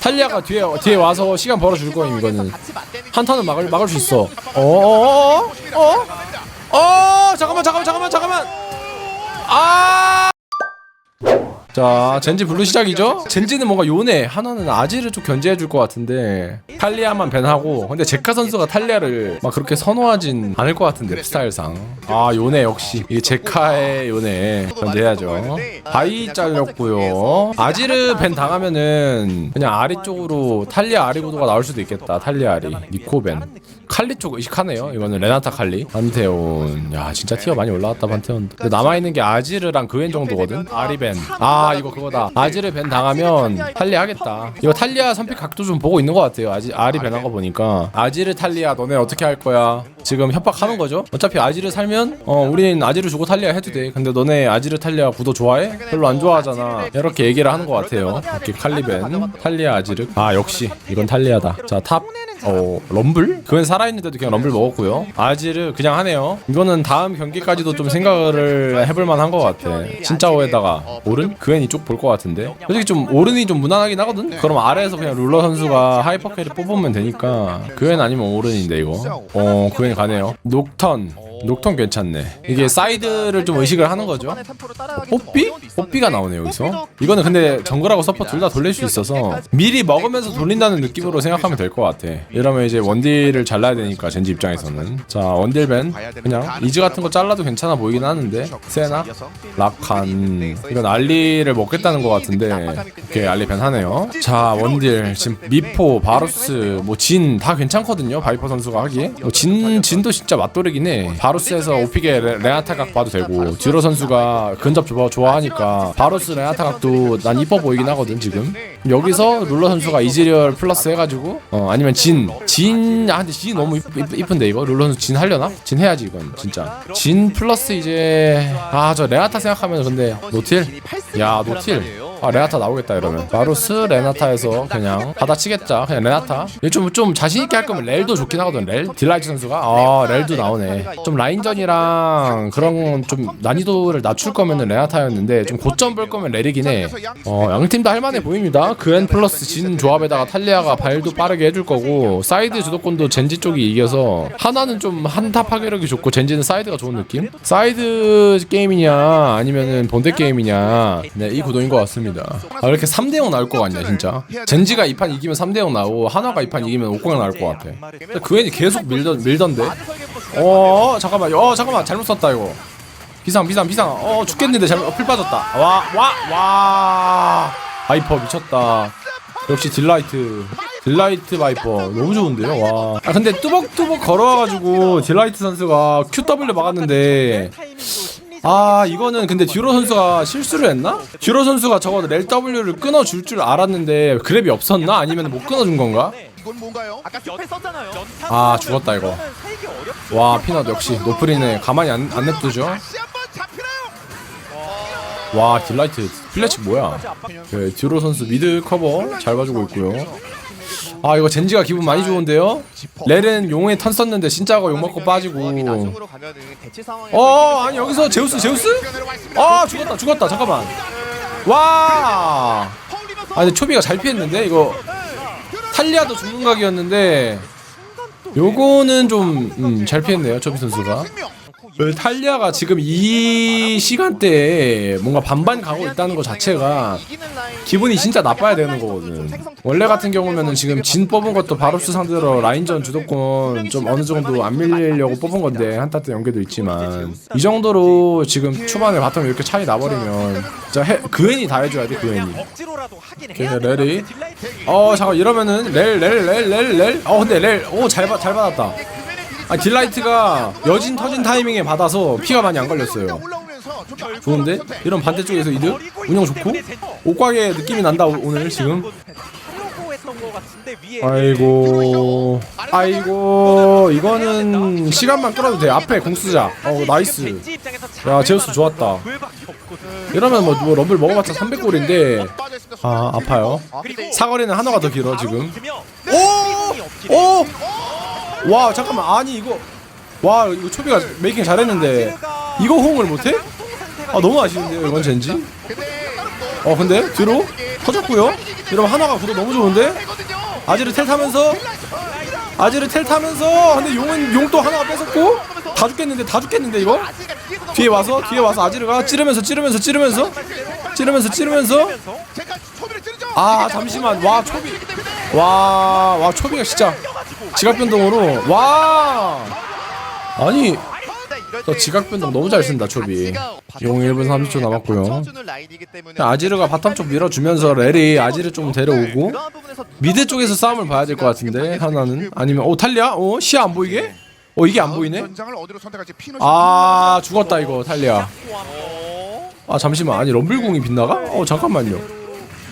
탈리아가 뒤에 뒤에 와서 시간 벌어줄 거임 이거는 한타는 막을 막을 수 있어. 어어어어 어? 어 잠깐만 잠깐만 잠깐만 잠깐만. 아. 자 젠지 블루 시작이죠? 젠지는 뭔가 요네 하나는 아지를 좀 견제해 줄 것 같은데 탈리아만 밴하고 근데 제카 선수가 탈리아를 막 그렇게 선호하진 않을 것 같은데 스타일상. 아 요네 역시. 이게 제카의 요네. 견제해야죠. 바이 잘렸고요. 아지르 밴 당하면은 그냥 아리 쪽으로 탈리아 아리 구도가 나올 수도 있겠다. 탈리아 아리. 니코 밴 칼리 쪽 의식하네요. 이거는 레나타 칼리. 판테온. 야 진짜 티어 많이 올라왔다 판테온 근데 남아있는 게 아지르랑 그웬 정도거든? 아리벤. 아 이거 그거다. 아지르 벤 당하면 탈리아 하겠다. 이거 탈리아 선픽 각도 좀 보고 있는 것 같아요. 아지, 아리 벤한 거 보니까. 아지르 탈리아 너네 어떻게 할 거야? 지금 협박하는 거죠? 어차피 아지르 살면 어 우린 아지르 주고 탈리아 해도 돼. 근데 너네 아지르 탈리아 구도 좋아해? 별로 안 좋아하잖아. 이렇게 얘기를 하는 것 같아요. 이렇게 칼리벤 탈리아 아지르. 아 역시. 이건 탈리아다. 자 탑 어 럼블? 그건 살아있는데도 그냥 럼블 먹었고요. 아지를 그냥 하네요. 이거는 다음 경기까지도 좀 생각을 해볼 만 한 것 같아. 진짜 오에다가 오른? 그엔 이쪽 볼 것 같은데. 솔직히 좀 오른이 좀 무난하긴 하거든? 그럼 아래에서 그냥 룰러 선수가 하이퍼 캐리 뽑으면 되니까. 그엔 아니면 오른인데 이거. 어 그엔 가네요. 녹턴 녹턴 괜찮네. 이게 사이드를 좀 의식을 하는 거죠. 뽀삐? 뽀삐가 나오네 여기서. 이거는 근데 정글하고 서포 둘다 돌릴 수 있어서 미리 먹으면서 돌린다는 느낌으로 생각하면 될 것 같아. 이러면 이제 원딜을 잘라야 되니까 젠지 입장에서는. 자 원딜벤 그냥 이즈 같은 거 잘라도 괜찮아 보이긴 하는데 세나? 라칸. 이건 알리를 먹겠다는 것 같은데 이렇게 알리벤 하네요. 자 원딜 지금 미포 바루스 뭐 진 다 괜찮거든요 바이퍼 선수가 하기에 뭐 진, 진도 진짜 맛돌이긴 해. 바루스에서 오피게 레, 레나타 각 봐도 되고 듀로 선수가 근접 좋아, 좋아하니까 바루스 레나타 각도 난 이뻐 보이긴 하거든 지금 여기서 룰러 선수가 이즈리얼 플러스 해가지고 어 아니면 진 진, 아 근데 진 너무 이쁘, 이쁜데 이거 룰러 선수 진 하려나? 진 해야지 이건 진짜 진 플러스 이제 아 저 레나타 생각하면 근데 노틸? 야 노틸 아 레나타 나오겠다 이러면 바루스 레나타에서 그냥 받아치겠자 그냥 레나타 좀, 좀 자신있게 할 거면 렐도 좋긴 하거든 렐 딜라이트 선수가 아 렐도 나오네 좀 라인전이랑 그런 좀 난이도를 낮출 거면은 레나타였는데 좀 고점 볼 거면 렐이긴 해어 양팀 다 할만해 보입니다 그앤 플러스 진 조합에다가 탈리아가 발도 빠르게 해줄 거고 사이드 주도권도 젠지 쪽이 이겨서 하나는 좀 한타 파괴력이 좋고 젠지는 사이드가 좋은 느낌? 사이드 게임이냐 아니면은 본대 게임이냐? 네 이 구도인 것 같습니다. 아 이렇게 3대0 나올 것 같냐 진짜? 젠지가 이판 이기면 3대0 나오고 하나가 이판 이기면 5공이 나올 것 같아. 그앤이 계속 밀던, 밀던데? 어 잠깐만 어 잠깐만. 잘못 썼다 이거. 비상 비상 비상. 어 죽겠는데 잘못 어, 풀 빠졌다. 와 와 와 바이퍼 미쳤다 역시 딜라이트 딜라이트 바이퍼 너무 좋은데요 와 아, 근데 뚜벅뚜벅 걸어와가지고 딜라이트 선수가 QW 막았는데 아 이거는 근데 듀로 선수가 실수를 했나? 듀로 선수가 저거 렐 W를 끊어줄 줄 알았는데 그랩이 없었나? 아니면 못 끊어준 건가? 아 죽었다 이거. 와 피넛 역시 노프리네 가만히 안, 안 냅두죠? 와 딜라이트 플래치 뭐야? 네, 듀로 선수 미드 커버 잘 봐주고 있고요. 아 이거 젠지가 기분 많이 좋은데요? 렐은 용에 턴 썼는데 진짜가 욕 먹고 빠지고. 어 아니 여기서 제우스 제우스? 아 죽었다 죽었다. 잠깐만. 와! 아 근데 초비가 잘 피했는데? 이거 탈리아도 죽는 각이었는데 요거는 좀잘 피했네요 초비 선수가 그 탈리아가 지금 이 시간대에 뭔가 반반 가고 있다는 것 자체가 기분이 진짜 나빠야 되는 거거든. 원래 같은 경우면은 지금 진 뽑은 것도 바루스 상대로 라인전 주도권 좀 어느 정도 안 밀리려고 뽑은 건데 한타 때 연계도 있지만 이 정도로 지금 초반에 바텀 이렇게 차이 나버리면 진짜 해, 그웬이 다 해줘야 돼 그웬이. 레디. 딜라이트 어 잠깐 이러면은 렐 렐 렐 렐 렐 어 근데 렐오잘 잘 받았다. 아 딜라이트가 여진 터진 타이밍에 받아서 피가 많이 안 걸렸어요. 좋은데? 이런 반대쪽에서 이득? 운영 좋고? 옷가게 느낌이 난다 오- 오늘 지금 아이고 아이고 이거는 시간만 끌어도 돼 앞에 공수자 어 나이스 야, 제우스 좋았다. 이러면 뭐, 뭐 럼블 먹어봤자 300골인데 아 아파요 사거리는 한화가 더 길어 지금 오! 오! 와 잠깐만. 아니 이거. 와 이거 초비가 메이킹 잘했는데. 이거 호응을 못해? 아 너무 아쉬운데요 이건 젠지? 어 근데 뒤로 터졌고요. 이러면 한화가 구도 너무 좋은데? 아지르 텔 타면서? 아지르 텔 타면서? 근데 용은 용 또 하나가 뺏었고? 다 죽겠는데 다 죽겠는데 이거? 뒤에 와서 뒤에 와서 아지르가 찌르면서 찌르면서 찌르면서? 찌르면서 찌르면서. 아 잠시만. 와 초비. 와와 초비가 진짜 지각 변동으로 와! 아니 저 지각 변동 너무 잘 쓴다 초비. 용 1분 30초 남았고요. 아지르가 바텀 쪽 밀어주면서 렐이 아지르 좀 데려오고 미드 쪽에서 싸움을 봐야 될 것 같은데 하나는. 아니면 오 탈리아? 어 시야 안 보이게? 어 이게 안 보이네? 아 죽었다 이거 탈리아. 아 잠시만. 아니 럼블공이 빗나가? 어 잠깐만요.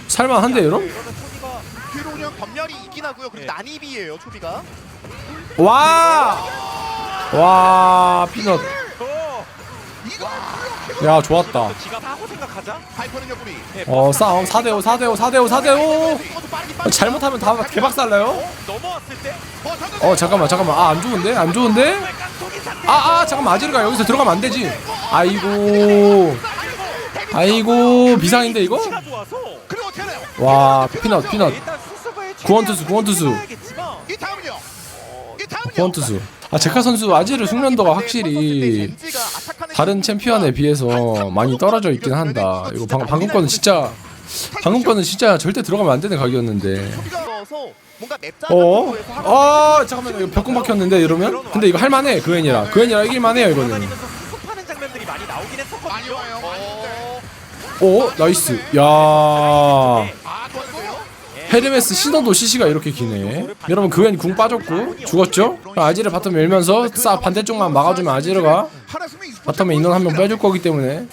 살만한데 그냥 검열이 있긴 하고요. 그리고 난입이에요. 초비가. 와 와 피넛 이거 야 좋았다 하고 생각하자. 옆구리. 어 싸움 4대5 4대5 4대5 4대5 이것도 빠르게 빠르게. 잘못하면 다 개박살 나요 넘어왔을 때 어, 던져. 어 잠깐만 잠깐만 아 안 좋은데 안 좋은데 상태. 아 아 잠깐만 아지르가 여기서 들어가면 안 되지 아이고 아이고 비상인데 이거 시가 좋아서 그리고 어떻게 해요? 와 피넛 피넛 일단 구원투수, 구원투수. 이. 이. 구원투수 아 제카 선수 아지르 숙련도가 확실히 다른 챔피언에 비해서 많이 떨어져 있긴 한다 이거 방, 방금 거는 진짜 방금 거는 진짜 절대 들어가면 안 되는 각이었는데 어? 어 잠깐만 이거 벽공 박혔는데 이러면? 근데 이거 할만해 그웬이라 그웬이라 이길만해요 이거는 했었거든요. 와요. 많이 오 나이스 야 아. 헤르메스 신호도 CC가 이렇게 기네 여러분 그웬 궁 빠졌고 죽었죠? 아지르 바텀 밀면서 싹 반대쪽만 막아주면 아지르가 바텀에 인원 한 명 빼줄 거기 때문에.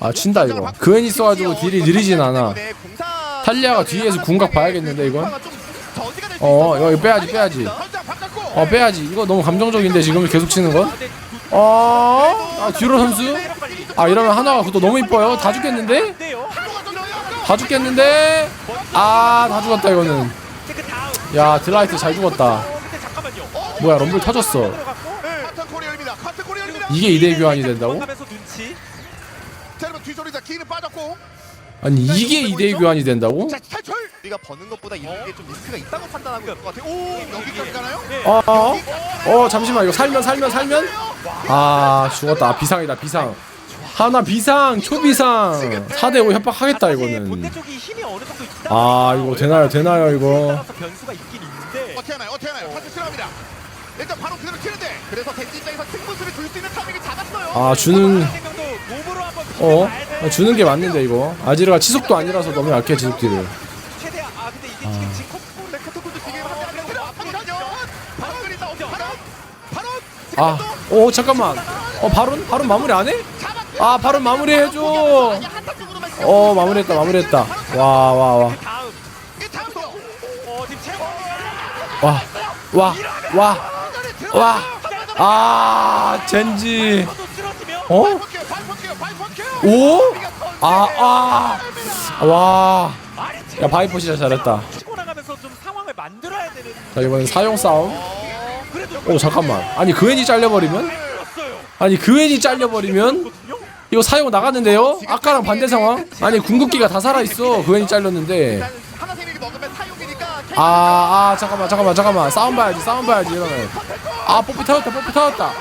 아 친다 이거 그웬 있어가지고 딜이 느리진 않아 탈리아가 뒤에서 궁각 봐야겠는데 이건 어 이거 빼야지 빼야지 어 빼야지 이거 너무 감정적인데 지금 계속 치는 건? 어? 아 듀로 선수? 아 이러면 하나가 그것도 너무 이뻐요 다 죽겠는데? 다 죽겠는데? 아 다 죽었다 이거는. 야 딜라이트 잘 죽었다. 뭐야 럼블 터졌어. 이게 2대 교환이 된다고? 아니 이게 2대 교환이 된다고? 우리가 버는 것보다 이런 게좀 리스크가 있다고 판단하고 있을 것 같아요. 오, 여기까지 가나요? 어, 어? 어 잠시만 이거 살면 살면 살면? 아 죽었다 아, 비상이다 비상 하나 비상 초비상 4대5 협박하겠다 이거는. 아 이거 되나요 되나요 이거 따라서 변수가 있긴 있는데. 어떻게 하나요? 어떻게 하나요? 카트 실합니다. 일단 바로 그대로 치는데. 그래서 덴지 입장에서 승부수를 줄 수 있는 타이밍을 잡았어요. 아 주는 어? 돼. 아, 주는 게 맞는데 이거 아지르가 치속도 아니라서 너무 약해 지속딜을 최대한 아 바로 아, 어 잠깐만. 어 바론 바론 마무리 안 해? 아 바론 마무리 해줘. 어 마무리했다 마무리했다. 와 와 와. 와, 와, 와, 와. 아, 젠지. 어? 오? 아, 아. 와. 야, 바이퍼 진짜 잘했다. 자, 이번엔 사용 싸움. 오, 잠깐만. 아니, 그웬이 잘려버리면? 끌었어요. 아니, 그웬이 잘려버리면? 이거 사용 나갔는데요? 아까랑 반대 상황? 아니, 궁극기가 다 살아있어. 그웬이 잘렸는데. 사용이니까. 아, 아, 잠깐만, 잠깐만, 잠깐만. 싸움 봐야지, 싸움 봐야지, 이러면. 아, 뽀삐 터졌다, 뽀삐 터졌다.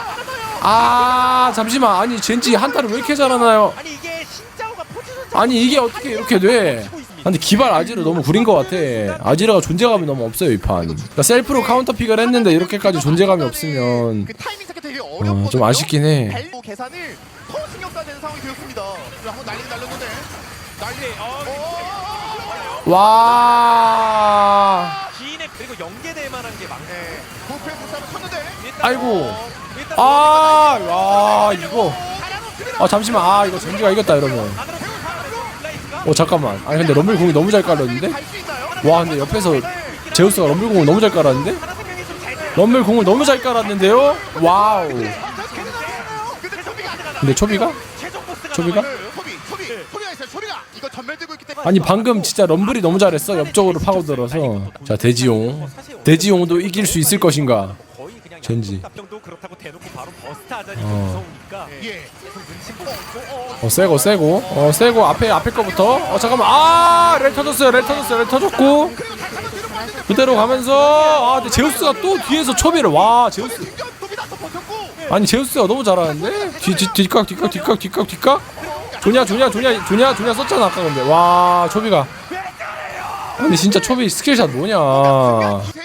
아, 잠시만. 아니, 젠지 한타를 왜 이렇게 잘하나요? 아니 이게 어떻게 이렇게 돼? 근데 기발 아지르 너무 구린 것 같아. 아지르가 존재감이 너무 없어요, 이 판. 그러니까 셀프로 카운터 픽을 했는데 이렇게까지 존재감이 없으면 그. 어, 좀 아쉽긴 해. 되는 상황이 되었습니다. 한번 날리긴 날렸는데. 날리. 어. 와. 기인의 그리고 연계될 만한 게 많네. 네. 부패 부사를 쳤는데. 일단 아이고. 어, 일단 아, 와, 이거. 아, 잠시만. 아, 이거 젠지가 이겼다, 이러면. 들어가면서 블라이트가 어, 잠깐만. 아니, 근데 럼블 공이 너무 잘 깔렸는데? 와, 근데 옆에서 제우스가 럼블 공을 너무 잘 깔았는데? 럼블 공을 너무 잘 깔았는데요? 와우. 근데 초비가 있어요. 이거 전멸되고 있기 때문에. 아니 방금 진짜 럼블이 너무 잘했어. 옆쪽으로 파고들어서. 자 대지용. 대지용도 이길 수 있을 것인가? 젠지. 어. 예. 어, 어 세고 세고. 어 세고 앞에 앞에 거부터. 어 잠깐만. 아렐 터졌어요. 렐 터졌어요. 렐 터졌고. 그대로 가면서. 아 근데 제우스가 또 뒤에서 초비를. 와 제우스. 아니 제우스가 너무 잘하는데? 뒤, 뒤 뒷각 뒷각 뒷각 뒷각 뒷각? 조냐 조냐 조냐 조냐 조냐 썼잖아 아까 근데. 와 초비가. 아니 진짜 초비 스킬샷 뭐냐.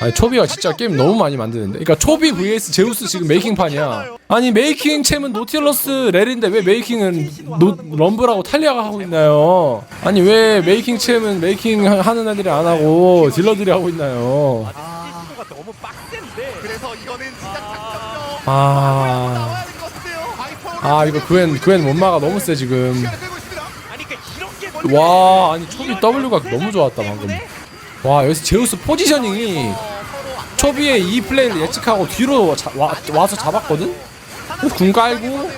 아니 초비가 진짜 게임 너무 많이 만드는데. 그러니까 초비 vs 제우스 지금 메이킹판이야. 아니 메이킹 챔은 노틸러스 렐인데 왜 메이킹은 노, 럼블하고 탈리아가 하고 있나요? 아니 왜 메이킹 챔은 메이킹 하- 하는 애들이 안 하고 딜러들이 하고 있나요 아, 아 이거 그웬 그웬 원마가 너무 세 지금. 와 아니 초비 W가 너무 좋았다 방금. 와 여기서 제우스 포지셔닝이 초비의 이 플레이를 예측하고 뒤로 자, 와, 와서 잡았거든? 궁 깔고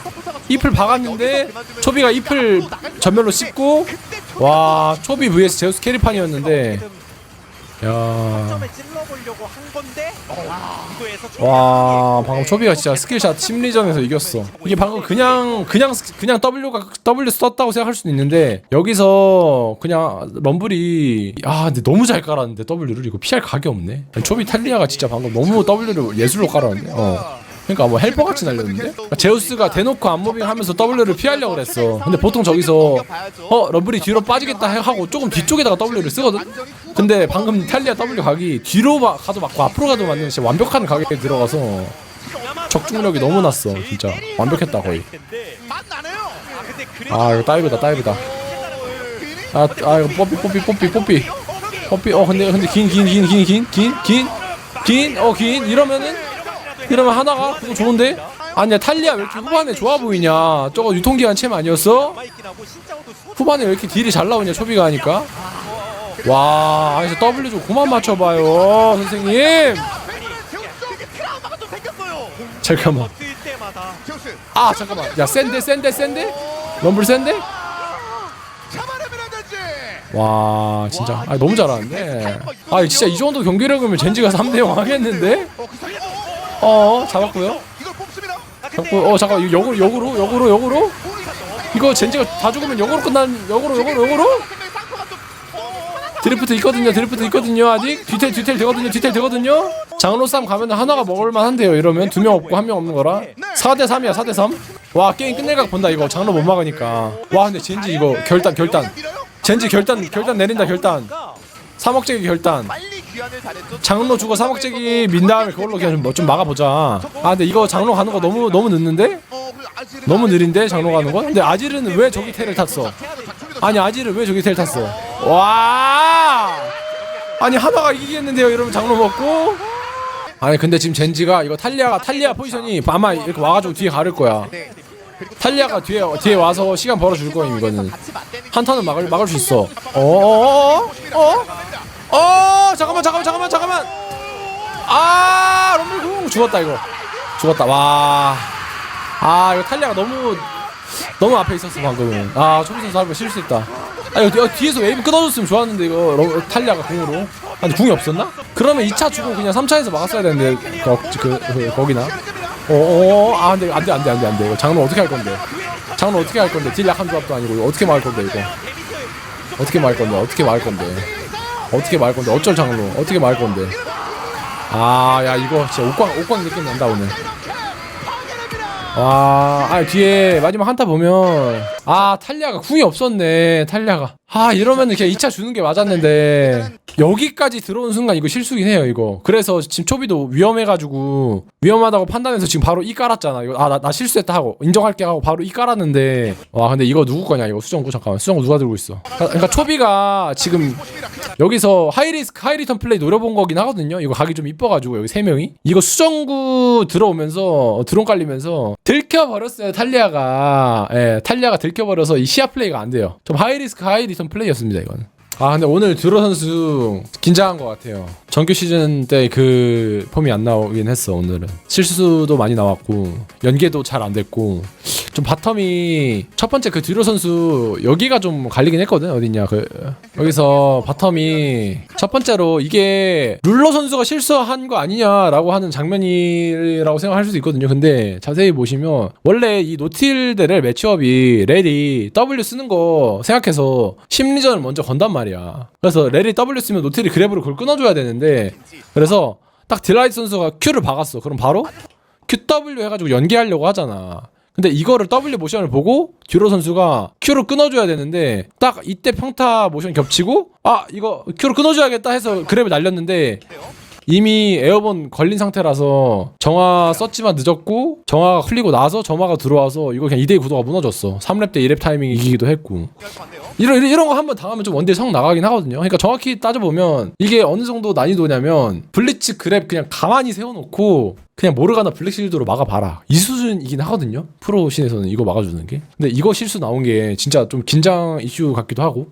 잎을 박았는데 초비가 잎을 전멸로 씹고 와 초비 vs 제우스 캐리판이었는데. 야 찔러보려고 한 건데 이거에서 와 방금 초비가 진짜 스킬샷 심리전에서 이겼어. 이게 방금 그냥 그냥 스- 그냥 W가 W 썼다고 생각할 수도 있는데 여기서 그냥 럼블이 아 근데 너무 잘 깔았는데 W를 이거 피할 각이 없네. 아니, 초비 탈리아가 진짜 방금 너무 W를 예술로 깔았는데 어 그러니까 뭐 헬퍼 같이 날렸는데? 그러니까 제우스가 대놓고 안무빙 하면서 W를 피하려고 그랬어. 근데 보통 저기서 어 럼블이 뒤로 빠지겠다 해- 하고 조금 뒤쪽에다가 W를 쓰거든? 근데 방금 탈리아 W 각이 뒤로 가- 가도 맞고 앞으로 가도 맞는 진짜 완벽한 가격에 들어가서 적중력이 너무 났어 진짜. 완벽했다 거의. 아아 이거 다이브다 다이브다. 아, 아 이거 뽀삐 뽀삐 뽀삐 뽀삐. 뽀삐 어 근데 근데 긴 긴 긴 긴 긴 긴 긴 긴 어 긴. 이러면은 이러면 하나가 그거 좋은데? 아니야 탈리아 왜 이렇게 후반에 좋아 보이냐? 저거 유통기한 챔 아니었어? 후반에 왜 이렇게 딜이 잘 나오냐 초비가 하니까? 와저 W 좀 그만 맞춰봐요 선생님. 잠깐만. 아 잠깐만. 야 센데 센데 센데? 럼블 센데. 와 진짜. 아 너무 잘하는데. 아 진짜 이 정도 경기력이면 젠지가 3대0 하겠는데 어, 잡았고요. 잡고 어 잠깐 역으로 역으로 역으로 역으로. 이거 젠지가 다 죽으면 역으로 끝난 역으로 역으로 역으로? 드리프트 있거든요 드리프트 있거든요 아직? 뒤텔 뒤텔 되거든요 뒤텔 되거든요? 장로 싸움 가면 하나가 먹을만 한데요 이러면? 두 명 없고 한 명 없는 거라? 4대 3이야 4대 3와 게임 끝낼 각 본다 이거. 장로 못 막으니까. 와 근데 젠지 이거 결단 결단? 젠지 결단 결단 내린다 결단. 3억제기 결단. 장로 주고 3억제기 민 다음에 그걸로 그냥 뭐 좀 막아보자. 아 근데 이거 장로 가는 거 너무 너무 늦는데? 어, 너무 느린데 장로 가는 거? 근데 아지르는 왜 저기 텔을 탔어? 아니 아지르 왜 저기 텔 탔어? 와! 아니 하나가 이기겠는데요 이러면 장로 먹고? 아니 근데 지금 젠지가 이거 탈리아가 탈리아 포지션이 아마 이렇게 와가지고 뒤에 가를 거야. 네. 탈리아가 뒤에 뒤에 와서 시간 벌어줄 거임 이거는. 같이 맞대는 한 턴은 막을 막을 수 있어. 어 어 어? 어 잠깐만 잠깐만 잠깐만 잠깐만. 아 럼블궁 죽었다 이거. 죽었다 와아 이거 탈리아가 너무 너무 앞에 있었어 방금 아 초비 선수 할거 실수했다. 아 이거 뒤- 어, 뒤에서 웨이브 끊어줬으면 좋았는데 이거 럼- 탈리아가 궁으로. 아니 궁이 없었나? 그러면 2차 주고 그냥 3차에서 막았어야 되는데 거, 그, 그 거기나. 어어 아 안돼 안돼 안돼 안돼 안돼. 이거 장로 어떻게 할 건데? 장로 어떻게 할 건데? 딜 약한 조합도 아니고 이거 어떻게 막을 건데 이거? 어떻게 막을 건데 어떻게 막을 건데 어떻게 막을 건데? 어쩔 장로? 어떻게 막을 건데? 아 야 이거 진짜 옥광 옥광 느낌 난다 오늘. 와, 아 뒤에 마지막 한타 보면 아 탈리아가 궁이 없었네 탈리아가. 아 이러면은 그냥 2차 주는 게 맞았는데 여기까지 들어온 순간 이거 실수긴 해요 이거 그래서 지금 초비도 위험해가지고 위험하다고 판단해서 지금 바로 이 깔았잖아 이거 아나 나 실수했다 하고 인정할게 하고 바로 이 깔았는데 와 근데 이거 누구 거냐 이거 수정구 잠깐만 수정구 누가 들고 있어 그러니까 초비가 지금 여기서 하이리스크 하이리턴 플레이 노려본 거긴 하거든요. 이거 각이 좀 이뻐가지고 여기 세 명이 이거 수정구 들어오면서 어, 드론 깔리면서 들켜 버렸어요 탈리아가. 예, 탈리아가 들켜 버려서 이 시야 플레이가 안 돼요. 좀 하이리스크 하이리턴 플레이였습니다 이거는. 아 근데 오늘 드로 선수 긴장한 것 같아요. 정규 시즌 때 그 폼이 안 나오긴 했어 오늘은 실수도 많이 나왔고 연계도 잘 안 됐고 좀 바텀이 첫 번째 그 듀로 선수 여기가 좀 갈리긴 했거든 어딨냐 그 여기서 바텀이 첫 번째로 이게 룰러 선수가 실수한 거 아니냐라고 하는 장면이라고 생각할 수도 있거든요. 근데 자세히 보시면 원래 이 노틸드를 매치업이 렐이 W 쓰는 거 생각해서 심리전을 먼저 건단 말이야. 그래서 렐이 W 쓰면 노틸이 그랩으로 그걸 끊어줘야 되는데 그래서 딱 딜라이트 선수가 Q를 박았어. 그럼 바로 QW 해가지고 연계하려고 하잖아. 근데 이거를 W 모션을 보고 듀로 선수가 Q를 끊어줘야 되는데 딱 이때 평타 모션 겹치고 아 이거 Q를 끊어줘야겠다 해서 그랩을 날렸는데 이미 에어본 걸린 상태라서 정화 썼지만 늦었고 정화가 풀리고 나서 점화가 들어와서 이거 그냥 2대2 구도가 무너졌어 3렙 때 2렙 타이밍 이기기도 했고 이런 이런, 이런 거 한번 당하면 좀 원딜 성 나가긴 하거든요. 그러니까 정확히 따져보면 이게 어느 정도 난이도냐면 블리츠 그랩 그냥 가만히 세워놓고 그냥 모르가나 블랙실드로 막아봐라 이 수준이긴 하거든요. 프로 신에서는 이거 막아주는 게. 근데 이거 실수 나온 게 진짜 좀 긴장 이슈 같기도 하고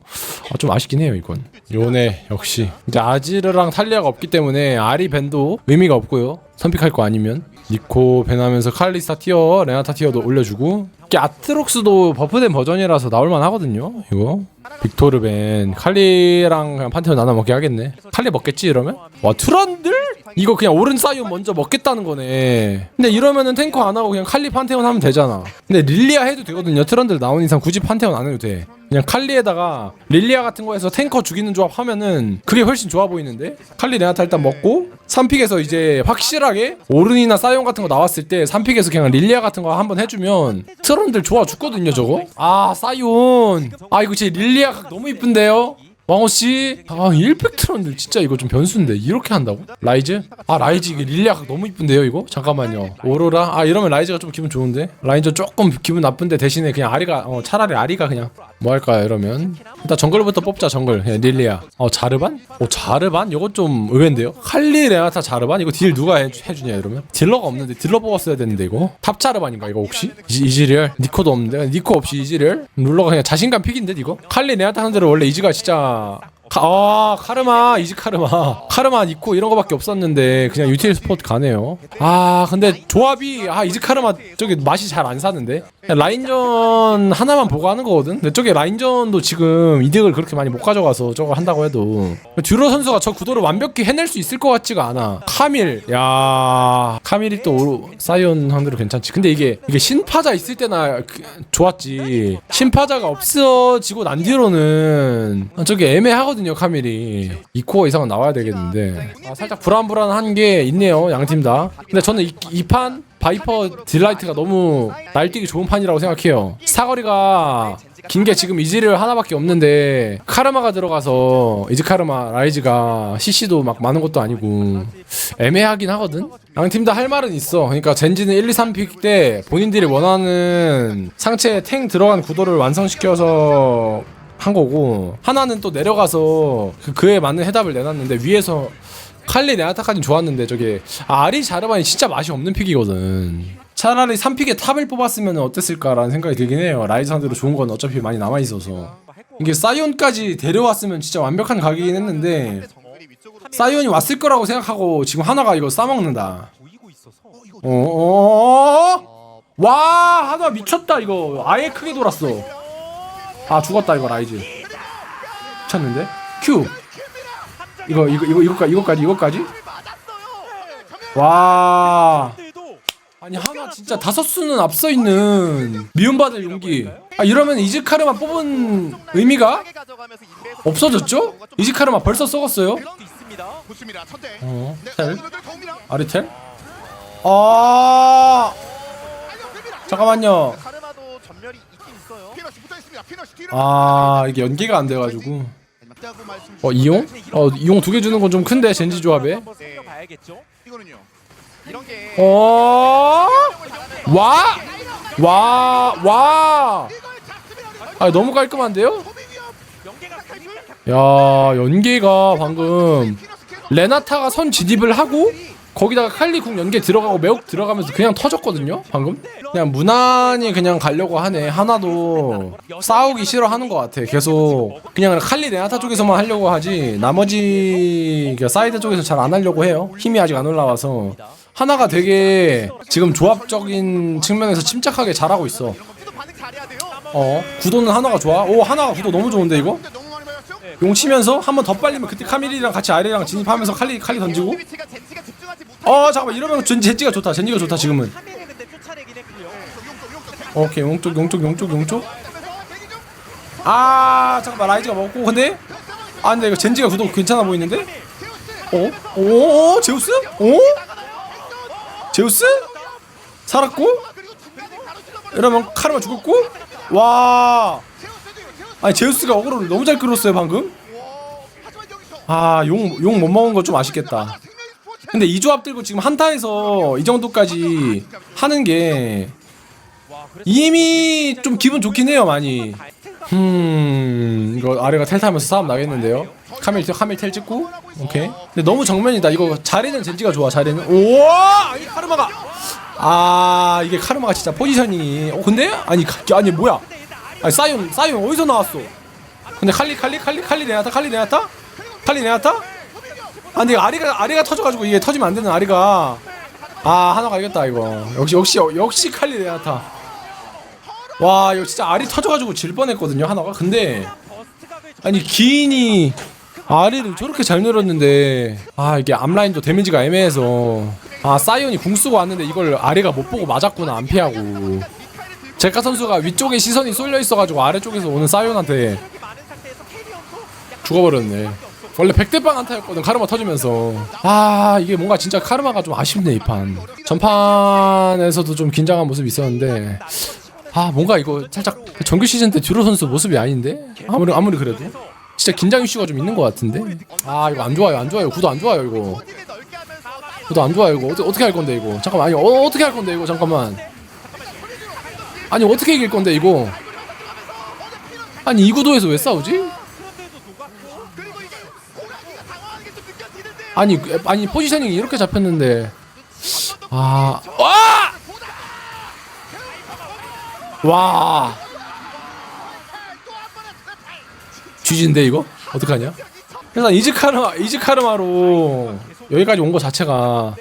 아, 좀 아쉽긴 해요 이건. 요네 역시 이제 아지르랑 탈리아가 없기 때문에 아리 벤도 의미가 없고요. 선픽할 거 아니면 니코 벤하면서 칼리스타 티어 레나타 티어도 올려주고 이게 아트록스도 버프된 버전이라서 나올만 하거든요 이거 빅토르 벤 칼리랑 그냥 판테온 나눠 먹게 하겠네. 칼리 먹겠지 이러면? 와 트런들? 이거 그냥 오른 사이온 먼저 먹겠다는 거네. 근데 이러면은 탱커 안 하고 그냥 칼리 판테온 하면 되잖아. 근데 릴리아 해도 되거든요. 트런들 나온 이상 굳이 판테온 안 해도 돼. 그냥 칼리에다가 릴리아 같은 거에서 탱커 죽이는 조합 하면은 그게 훨씬 좋아 보이는데? 칼리 레나타 일단 먹고 3픽에서 이제 확실하게 오른이나 사이온 같은 거 나왔을 때 3픽에서 그냥 릴리아 같은 거 한번 해주면 트런들 좋아 죽거든요 저거. 아 사이온. 아 이거 제 릴리아 각 너무 이쁜데요 왕호씨 아 1팩 트런들 진짜 이거 좀 변수인데 이렇게 한다고? 라이즈? 아 라이즈 이게 릴리아 각 너무 이쁜데요 이거? 잠깐만요 오로라? 아 이러면 라이즈가 좀 기분 좋은데? 라이즈 조금 기분 나쁜데 대신에 그냥 아리가 어 차라리 아리가 그냥 뭐 할까요 이러면 일단 정글부터 뽑자 정글 그냥 릴리아 어 자르반? 어 자르반? 이거 좀 의외인데요? 칼리 레나타 자르반? 이거 딜 누가 해, 해주냐 이러면? 딜러가 없는데 딜러 뽑았어야 되는데 이거? 탑 자르반인가 이거 혹시? 이, 이지리얼? 니코도 없는데 니코 없이 이지리얼? 룰러가 그냥 자신감 픽인데 이거? 칼리 레나타 하는 대로 원래 이지가 진짜 啊。 카, 아 카르마 이지 카르마. 카르마 니코 이런 거밖에 없었는데 그냥 유틸 스포트 가네요. 아 근데 조합이 아 이지 카르마 저기 맛이 잘 안 사는데? 라인전 하나만 보고 하는 거거든? 근데 저게 라인전도 지금 이득을 그렇게 많이 못 가져가서 저거 한다고 해도. 듀로 선수가 저 구도를 완벽히 해낼 수 있을 것 같지가 않아. 카밀. 야 카밀이 또 오- 사이온 상대로 괜찮지. 근데 이게 이게 신파자 있을 때나 그- 좋았지. 신파자가 없어지고 난 뒤로는 저게 애매하거든 요 카밀이. 2코어 이상은 나와야 되겠는데. 아, 살짝 불안불안한 게 있네요 양 팀 다. 근데 저는 이 판 바이퍼 딜라이트가 너무 날뛰기 좋은 판이라고 생각해요. 사거리가 긴 게 지금 이지를 하나밖에 없는데 카르마가 들어가서 이지 카르마 라이즈가 CC도 막 많은 것도 아니고 애매하긴 하거든? 양 팀 다 할 말은 있어. 그러니까 젠지는 1, 2, 3픽 때 본인들이 원하는 상체에 탱 들어간 구도를 완성시켜서 한 거고 하나는 또 내려가서 그, 그에 맞는 해답을 내놨는데 위에서 칼리 네아타까지는 좋았는데 저게 아, 아리 자르반이 진짜 맛이 없는 픽이거든. 차라리 3픽에 탑을 뽑았으면 어땠을까라는 생각이 들긴 해요. 라이즈 상대로 좋은 건 어차피 많이 남아 있어서. 이게 사이온까지 데려왔으면 진짜 완벽한 각이긴 했는데 사이온이 왔을 거라고 생각하고 지금 하나가 이거 싸먹는다. 있어서 어어어어 어, 와 하나 미쳤다 이거. 아예 크게 돌았어 아 죽었다 이거 라이즈 미쳤는데 큐 이거 이거 이거 이거까지 이거까지 이거까지 와 아니 하나 진짜 다섯 수는 앞서 있는 미움받을 용기 아 이러면 이즈카르마 뽑은 의미가 없어졌죠? 이즈카르마 벌써 썩었어요. 어 네, 텔. 아리텔 아. 잠깐만요 있어요. 피너시 붙어 있습니다. 피너시 뒤로. 아 이게 연계가 안 돼가지고 맞다고 말씀. 어 이용? 어 이용 두 개 주는 건 좀 큰데 젠지 조합에 한번 살펴봐야겠죠. 이거는요. 이런 게 어? 와? 와? 와? 아 너무 깔끔한데요? 연계가? 야 연계가 방금 레나타가 선 진입을 하고 거기다가 칼리궁 연계 들어가고 매혹 들어가면서 그냥 터졌거든요 방금 그냥 무난히 그냥 가려고 하네 하나도 싸우기 싫어하는 것 같아 계속 그냥 칼리 레나타 쪽에서만 하려고 하지 나머지 그 사이드 쪽에서 잘 안 하려고 해요 힘이 아직 안 올라와서 하나가 되게 지금 조합적인 측면에서 침착하게 잘하고 있어. 어 구도는 하나가 좋아. 오 하나가 구도 너무 좋은데 이거? 용 치면서 한 번 더 빨리면 그때 카밀이랑 같이 아래랑 진입하면서 칼리 칼리 던지고. 어 잠깐만 이러면 전 젠지가 좋다. 젠지가 좋다 지금은. 오케이 용쪽 용쪽 용쪽 용쪽. 아 잠깐만 라이즈가 먹고 근데 아 근데 이거 젠지가 구도 괜찮아 보이는데? 어? 오? 오? 제우스? 오? 제우스? 살았고? 이러면 카르마 죽었고? 와. 아니 제우스가 어그로를 너무 잘 끌었어요 방금? 아용 용 못 먹은 거 좀 아쉽겠다. 근데 이 조합 들고 지금 한타에서 이 정도까지 하는 게 이미 좀 기분 좋긴 해요 많이. 음 이거 아래가 텔 타면서 싸움 나겠는데요? 카밀 카밀 텔 찍고? 오케이. 근데 너무 정면이다. 이거 자리는 젠지가 좋아 자리는. 우와! 아니 카르마가. 아 이게 카르마가 진짜 포지션이. 어 근데? 아니 가- 아니 뭐야? 아니 사이온 사이온 어디서 나왔어? 근데 칼리 칼리 칼리 칼리 내야타 칼리 내야타 칼리 내야타 아 근데 아리가 아리가 터져가지고 이게 터지면 안 되는 아리가. 아 하나가 이겼다 이거. 역시 역시 역시 칼리 내야타. 와 이거 진짜 알이 터져가지고 질 뻔했거든요 하나가. 근데 아니 기인이 아리를 저렇게 잘 늘었는데 아 이게 앞라인도 데미지가 애매해서. 아 사이온이 궁 쓰고 왔는데 이걸 아리가 못 보고 맞았구나 안 피하고. 제카 선수가 위쪽에 시선이 쏠려 있어가지고 아래쪽에서 오는 사이온한테 죽어버렸네 원래 100대빵 한타였거든 카르마 터지면서. 아 이게 뭔가 진짜 카르마가 좀 아쉽네 이판. 전판에서도 좀 긴장한 모습이 있었는데 아 뭔가 이거 살짝 정규 시즌 때 듀로 선수 모습이 아닌데? 아무리 아무리 그래도. 진짜 긴장 이슈가 좀 있는 것 같은데? 아 이거 안 좋아요 안 좋아요. 구도 안 좋아요 이거. 구도 안 좋아요 이거. 어떻게 어떻게 할 건데 이거? 잠깐만 아니 어, 어떻게 할 건데 이거? 잠깐만. 아니 어떻게 이길 건데 이거? 아니 이 구도에서 왜 싸우지 아니 아니 포지셔닝이 이렇게 잡혔는데. 아. 와! 와. 쥐진데 이거? 어떡하냐? 일단 이즈카르마 이즈카르마로 여기까지 온 거 자체가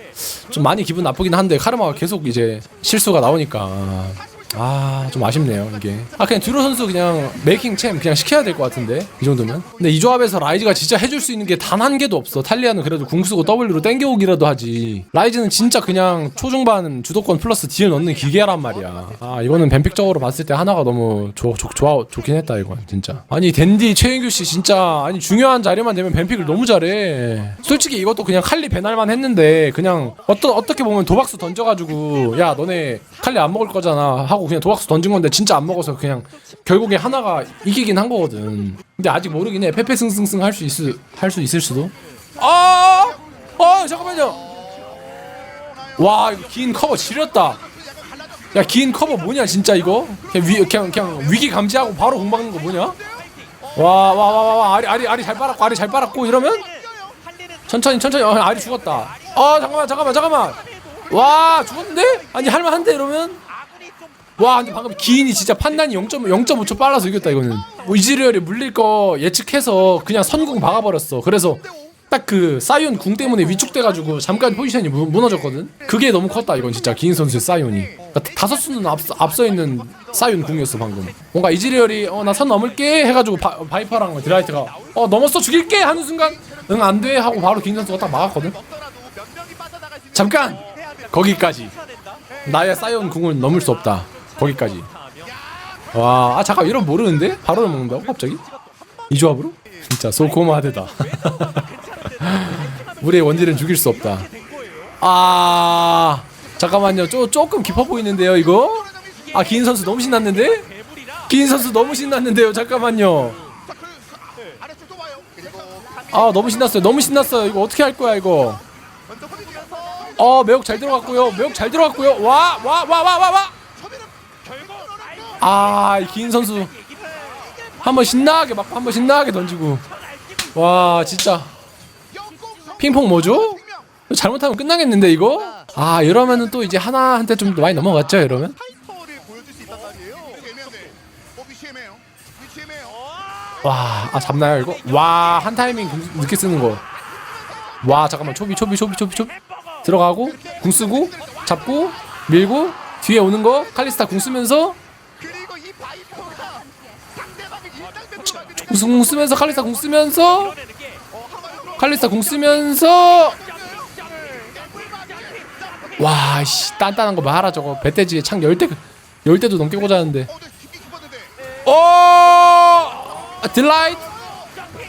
좀 많이 기분 나쁘긴 한데 카르마가 계속 이제 실수가 나오니까 아 좀 아쉽네요 이게. 아 그냥 듀로 선수 그냥 메이킹 챔 그냥 시켜야 될 것 같은데 이 정도면. 근데 이 조합에서 라이즈가 진짜 해줄 수 있는 게 단 한 개도 없어. 탈리아는 그래도 궁 쓰고 W로 땡겨오기라도 하지. 라이즈는 진짜 그냥 초중반 주도권 플러스 딜 넣는 기계란 말이야. 아 이거는 뱀픽적으로 봤을 때 하나가 너무 좋, 좋, 좋아 좋긴 했다 이건 진짜. 아니 댄디 최인규 씨 진짜 아니 중요한 자리만 되면 뱀픽을 너무 잘해. 솔직히 이것도 그냥 칼리 배날만 했는데 그냥 어떤 어떻게 보면 도박수 던져가지고 야 너네 칼리 안 먹을 거잖아 하고 그냥 도박수 던진 건데 진짜 안 먹어서 그냥 결국에 하나가 이기긴 한 거거든. 근데 아직 모르긴 해. 페페 승승승 할 수 있을 할 수 있을 수도. 아, 어 잠깐만요. 와긴 커버 지렸다. 야 긴 커버 뭐냐 진짜 이거? 그냥 위 그냥 그냥 위기 감지하고 바로 공 박는 거 뭐냐? 와 와 와 와 와 아리 아리 아리 잘 빨았고 아리 잘 빨았고 이러면? 천천히 천천히. 어, 아리 죽었다. 아 잠깐만 잠깐만 잠깐만. 와 죽었는데? 아니 할만한데 이러면 와 근데 방금 기인이 진짜 판단이 0., 0.5초 빨라서 이겼다 이거는. 뭐 이즈리얼이 물릴 거 예측해서 그냥 선궁 박아버렸어. 그래서 딱 그 사이온 궁 때문에 위축돼가지고 잠깐 포지션이 무, 무너졌거든? 그게 너무 컸다 이건 진짜. 기인 선수의 사이온이. 그러니까 다섯 수는 앞서, 앞서 있는 사이온 궁이었어 방금. 뭔가 이즈리얼이 어 나 선 넘을게 해가지고 바, 바이퍼랑 드라이트가 어 넘었어 죽일게! 하는 순간 응 안 돼! 하고 바로 기인 선수가 딱 막았거든? 잠깐! 거기까지. 나의 사이온 궁을 넘을 수 없다 거기까지 와, 아 잠깐 이런 모르는데 바로 먹는다고 갑자기 이 조합으로? 진짜 소코마드다. 우리의 원딜은 죽일 수 없다. 아, 잠깐만요. 쪼, 조금 깊어 보이는데요, 이거? 아, 기인 선수 너무 신났는데? 기인 선수 너무 신났는데요, 잠깐만요. 아, 너무 신났어요. 너무 신났어요. 이거 어떻게 할 거야, 이거? 어, 매혹 잘 들어갔고요. 매혹 잘 들어갔고요. 와, 와, 와, 와, 와, 와. 아, 이 기인 선수 한번 신나게 막 한번 신나게 던지고. 와, 진짜. 핑퐁 뭐죠? 명 잘못하면 끝나겠는데 이거? 아 이러면은 또 이제 하나한테 좀 많이 넘어갔죠 이러면? 와, 아 잡나요 이거? 와, 한 타이밍 금- 늦게 쓰는 거. 와, 잠깐만 초비 초비 초비 초비 초비. 들어가고 궁 쓰고 잡고 밀고 뒤에 오는 거 칼리스타 궁 쓰면서 궁 쓰면서 칼리스타 궁 쓰면서 칼리스타 궁 쓰면서. 와 씨 단단한 거 봐라 저거. 배때지에 창 열대 열대도 넘게 꽂았는데. 어, 아, 딜라이트?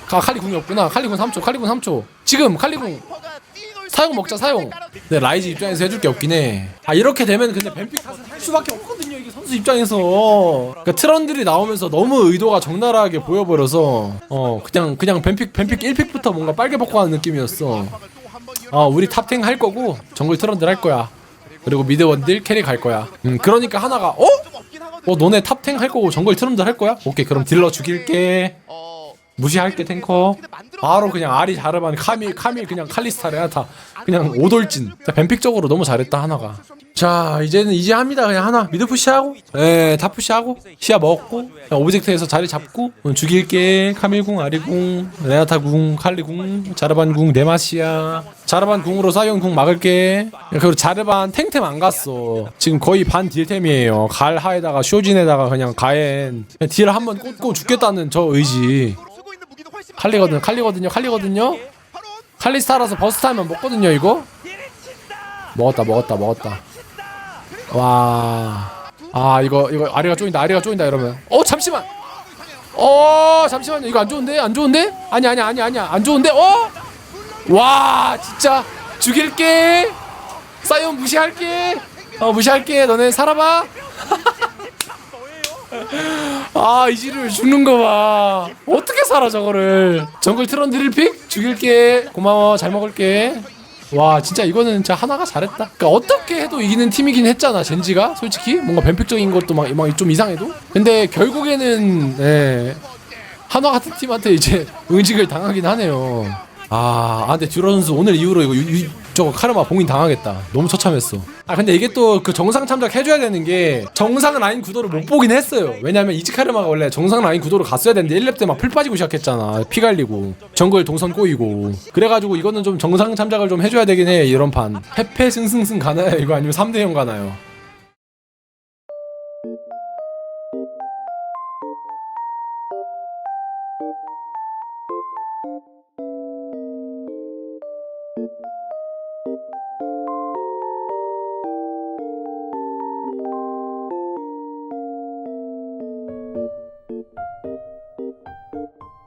가 칼리 궁이 없구나. 칼리 궁 3초 칼리 궁 3초. 지금 칼리 궁 바이퍼가 뛰놀 수 사용 먹자 그 사용. 근데 라이즈 입장에서 해줄 게 없긴 해아 이렇게 되면 근데 뱀픽 할 수밖에 이게 선수 입장에서 그러니까 트런들이 나오면서 너무 의도가 적나라하게 보여버려서 어 그냥 그냥 뱀픽 뱀픽 1픽부터 뭔가 빨개 벗고 하는 느낌이었어 아 우리 탑탱 할 거고 정글 트런들 할 거야 그리고 미드 원딜 캐리 갈 거야 음 그러니까 하나가 어? 어 너네 탑탱 할 거고 정글 트런들 할 거야? 오케이 그럼 딜러 죽일게 어, 무시할게 탱커. 바로 그냥 아리 자르반 카밀 카밀 그냥 칼리스타 레아타. 그냥 오돌진. 뱀픽적으로 너무 잘했다 하나가. 자 이제는 이제 합니다. 그냥 하나. 미드 푸시하고. 예다 푸시하고. 시야 먹고. 오브젝트에서 자리 잡고. 응, 죽일게 카밀궁 아리궁 레아타궁 칼리궁 자르반궁 네마시아. 자르반 궁으로 사이온 궁 막을게. 그리고 자르반 탱템 안 갔어. 지금 거의 반 딜템이에요. 갈 하에다가 쇼진에다가 그냥 가엔. 그냥 딜 한번 꽂고 죽겠다는 저 의지 칼리거든 칼리거든요 칼리거든요. 바로 칼리스타라서 버스 타면 먹거든요 이거. 먹었다 먹었다 먹었다. 친다. 와아 이거 이거 아리가 쪼인다 아리가 쪼인다 이러면. 어 잠시만. 어 잠시만요. 이거 안 좋은데? 안 좋은데? 아니 아니 아니 아니야. 안 좋은데? 어와 진짜. 죽일게. 사이온 무시할게. 어 무시할게. 너네 살아봐 아 이지를 죽는 거 봐. 어떻게 살아 저거를? 정글 트런 드릴 픽? 죽일게. 고마워. 잘 먹을게. 와 진짜 이거는 진짜 하나가 잘했다. 그러니까 어떻게 해도 이기는 팀이긴 했잖아 젠지가. 솔직히. 뭔가 뱀픽적인 것도 막 좀 이상해도. 근데 결국에는 예. 한화 같은 팀한테 이제 응징을 당하긴 하네요. 아, 아 근데 듀러 선수 오늘 이후로 이거 유, 유, 저거 카르마 봉인 당하겠다. 너무 처참했어. 아 근데 이게 또 그 정상 참작 해줘야 되는 게 정상 라인 구도를 못 보긴 했어요. 왜냐면 이지 카르마가 원래 정상 라인 구도로 갔어야 되는데 1렙 때 막 풀 빠지고 시작했잖아. 피 갈리고. 정글 동선 꼬이고. 그래가지고 이거는 좀 정상 참작을 좀 해줘야 되긴 해 이런 판. 패패 승승승 가나요? 이거 아니면 3대0 가나요